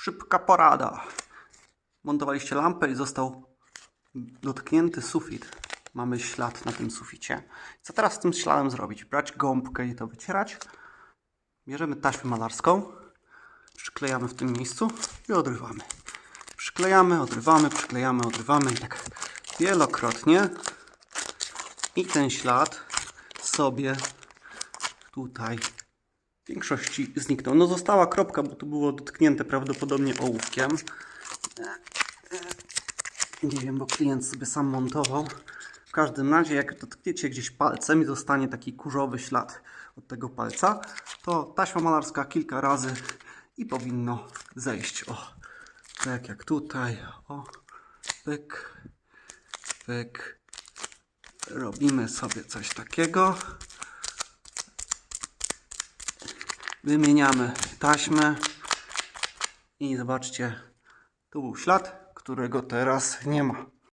Szybka porada. Montowaliście lampę i został dotknięty sufit. Mamy ślad na tym suficie. Co teraz z tym śladem zrobić? Brać gąbkę i to wycierać. Bierzemy taśmę malarską, przyklejamy w tym miejscu i odrywamy. Przyklejamy, odrywamy, przyklejamy, odrywamy i tak wielokrotnie. I ten ślad sobie tutaj większości zniknął. No została kropka, bo to było dotknięte prawdopodobnie ołówkiem. Nie wiem, bo klient sobie sam montował. W każdym razie, jak dotkniecie gdzieś palcem i zostanie taki kurzowy ślad od tego palca, to taśma malarska kilka razy i powinno zejść. O, tak jak tutaj. O, pyk, pyk. Robimy sobie coś takiego. Wymieniamy taśmę i zobaczcie, tu był ślad, którego teraz nie ma.